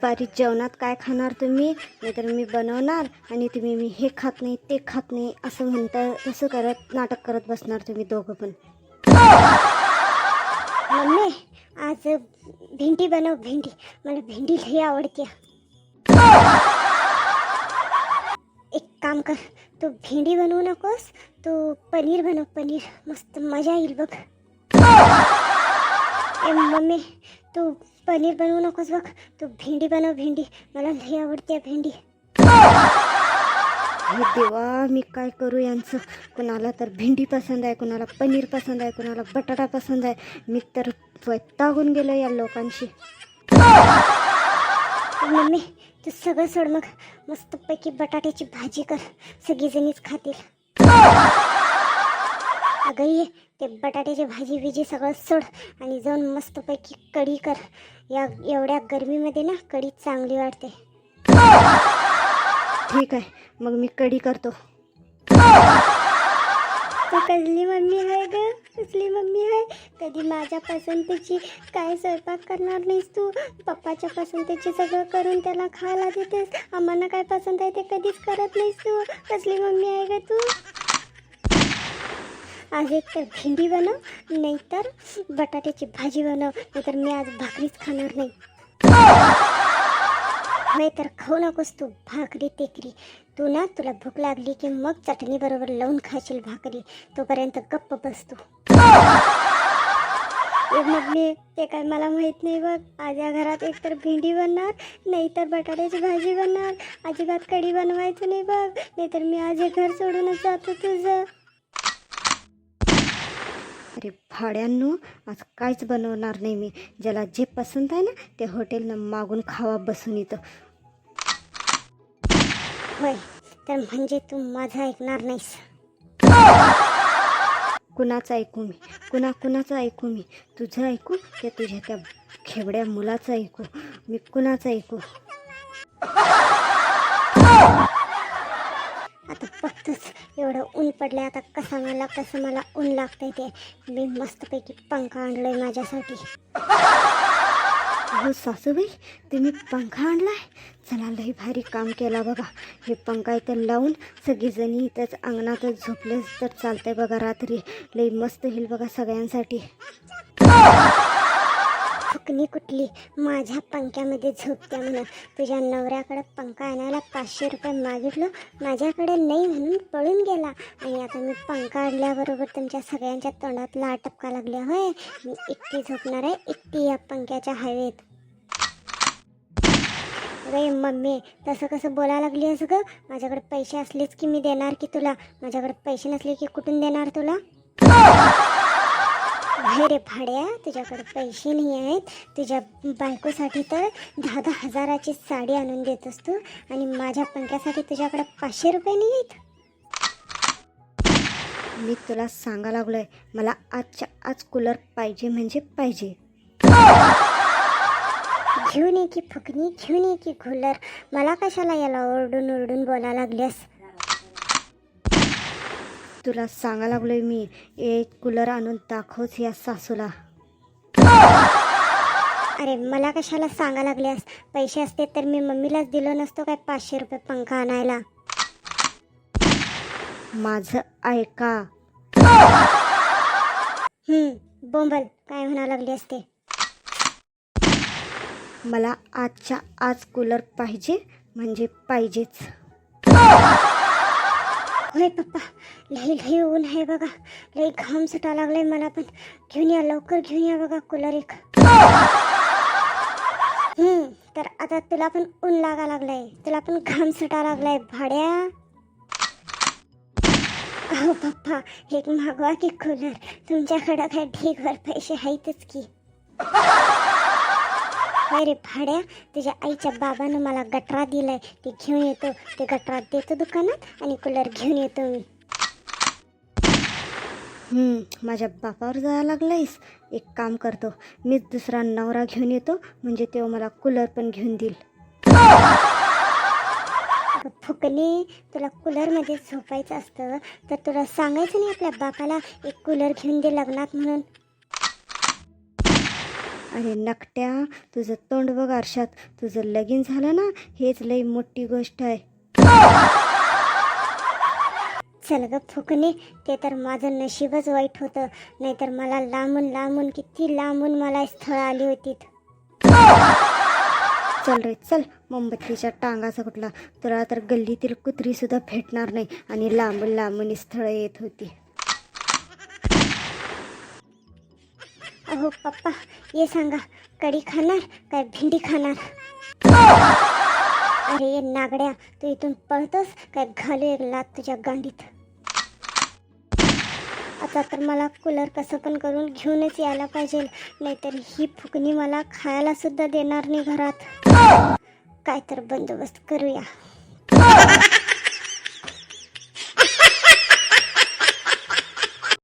दुपारी जेवणात काय खाणार तुम्ही? नाहीतर मी बनवणार आणि तुम्ही मी हे खात नाही ते खात नाही असं म्हणता तसं करत नाटक करत बसणार तुम्ही दोघं पण. मम्मी आज भेंडी बनव भेंडी. मला भेंडी लई आवडते. एक काम कर तू भेंडी बनवू नकोस तू पनीर बनव पनीर. मस्त मजा येईल बघ. ए मम्मी तू पनीर बनवू नकोस बघ. तू भेंडी बनव भेंडी. मला लई आवडते भेंडी. हे देवा मी काय करू यांचं? कुणाला तर भेंडी पसंत आहे कुणाला पनीर पसंत आहे कुणाला बटाटा पसंत आहे. मी तर वैतागून गेलो या लोकांशी. मम्मी तू सगळं सोड मग. मस्तपैकी बटाट्याची भाजी कर. सगळीजणीच खातील. अगं ये ते बटाट्याची भाजी बिजी सगळं सोड आणि जाऊन मस्तपैकी कढी कर. या एवढ्या गरमीमध्ये ना कढी चांगली वाटते ठीक आहे मग मी कढी करतो. तू कसली मम्मी आहे ग? कसली मम्मी आहे? कधी माझ्या पसंतीची काय स्वयंपाक करणार नाहीस तू? पप्पाच्या पसंतीची सगळं करून त्याला खायला देतेस. आम्हाला काय पसंत आहे ते कधीच करत नाहीस तू. कसली मम्मी आहे ग तू? आज एक तर भेंडी बनव नाहीतर बटाट्याची भाजी बनव नाहीतर मी आज भाकरीच खाणार नाही. होय तर खाऊ नकोस तू भाकरी टेकरी. तू ना तुला भूक लागली की मग चटणी बरोबर लावून खाशील भाकरी. तोपर्यंत गप्प बस तू. ए ते काय मला माहीत नाही बघ. आज या घरात एकतर भेंडी बनणार नाहीतर बटाट्याची भाजी बनणार. अजिबात कढी बनवायचं नाही बघ. नाहीतर मी आज हे घर सोडूनच जातो तुझं. अरे भाड्यांनो आज काहीच बनवणार नाही मी. ज्याला जे पसंत आहे ना ते हॉटेलनं मागून खावा बसून इथं. होय तर म्हणजे तू माझं ऐकणार नाहीस. कुणाचं ऐकू मी? कुणा कुणाचं ऐकू मी? तुझं ऐकू की तुझ्या त्या खेवड्या मुलाचं ऐकू? मी कुणाचं ऐकू? आता फक्तच एवढं ऊन पडलं आता कसं मला कसं मला ऊन लागतंय ते. मी मस्तपैकी पंखा आणलोय माझ्यासाठी. हो सासूबाई तुम्ही पंखा आणलाय? चला लई भारी काम केला बघा. हे पंखा इथं लावून सगळीजणी इथंच अंगणातच झोपले तर चालतंय बघा रात्री. लई मस्त होईल बघा सगळ्यांसाठी. फुकणी कुठली? माझ्या पंख्यामध्ये झोपत्या म्हणून. तुझ्या नवऱ्याकडं पंखा आणायला पाचशे रुपये मागितलो. माझ्याकडे नाही म्हणून पळून गेला. आणि आता मी पंखा आणल्याबरोबर तुमच्या सगळ्यांच्या तोंडात लाट टपका लागल्या होय? मी एकटी झोपणार आहे. एकटी या पंख्याच्या हवेत. रे मम्मी तसं कसं बोलायला लागली असं गं? माझ्याकडे पैसे असलेच की मी देणार की तुला? माझ्याकडे पैसे नसले की कुठून देणार तुला? नाही रे भाड्या तुझ्याकडे पैसे नाही आहेत. तुझ्या बायकोसाठी तर दहा दहा हजाराची साडी आणून देतोस तू. आणि माझ्या पंख्यासाठी तुझ्याकडे पाचशे रुपये नाही आहेत. मी तुला सांगा लागलोय मला आजच्या आज कूलर पाहिजे म्हणजे पाहिजे. घेऊन ये की फुकणी घेऊन ये की कूलर. मला कशाला याला ओरडून ओरडून बोलायला लागल्यास? तुला सांगा लागलोय मी एक कूलर आणून दाखवच या सासूला. अरे मला कशाला सांगा लागल्यास? पैसे असते तर मी मम्मीलाच दिलो नसतो काय पाचशे रुपये पंखा आणायला? माझं ऐका. हम्म बोंबल काय म्हणा लागली असते मला आजच्या आज कूलर पाहिजे म्हणजे पाहिजेच. होय पप्पा लई लई ऊन आहे बघा. लई घाम सुटा लागलाय मला पण. घेऊन या लवकर घेऊन या बघा कूलर एक. हम्म तर आता तुला पण ऊन लागा लागलाय. तुला पण घाम सुटा लागलाय भाड्या. अहो पप्पा एक मागवा की कूलर तुमच्याकडं काय ढीगभर पैसे आहेतच की. होय रे भाड्या. तुझ्या आईच्या बाबानं मला गटरा दिलाय. ते घेऊन येतो. ते गटरा देतो दुकानात आणि कूलर घेऊन येतो मी. माझ्या बापावर जायला लागलायस. एक काम करतो. मीच दुसरा नवरा घेऊन येतो. म्हणजे तेव्हा मला कूलर पण घेऊन देईल. फुकणे तुला कूलरमध्ये झोपायचं असतं. तर तुला सांगायचं नाही आपल्या बापाला एक कूलर घेऊन दे लग्नात म्हणून. अरे नकट्या तुझं तोंड बघ आरशात. तुझं लगीन झालं ना हेच लई मोठी गोष्ट आहे. चल ग फुकणे ते तर माझं नशीबच वाईट होतं. नाहीतर मला लांबून लांबून किती लांबून मला स्थळ आली होती. चल रे चल. मोमबत्तीच्या टांगाचा कुठला. तुला तर गल्लीतील कुत्री सुद्धा भेटणार नाही आणि लांबून लांबून स्थळं येत होती. अहो पप्पा ये सांगा कढी खाणार काय भेंडी खाणार? अरे नागड्या तू इथून पळतोस काय घालू एक लात तुझ्या गांडीत? आता तर मला कूलर कसं पण करून घेऊनच यायला पाहिजे नाहीतर ही फुकणी मला खायला सुद्धा देणार नाही घरात. काय तर बंदोबस्त करूया.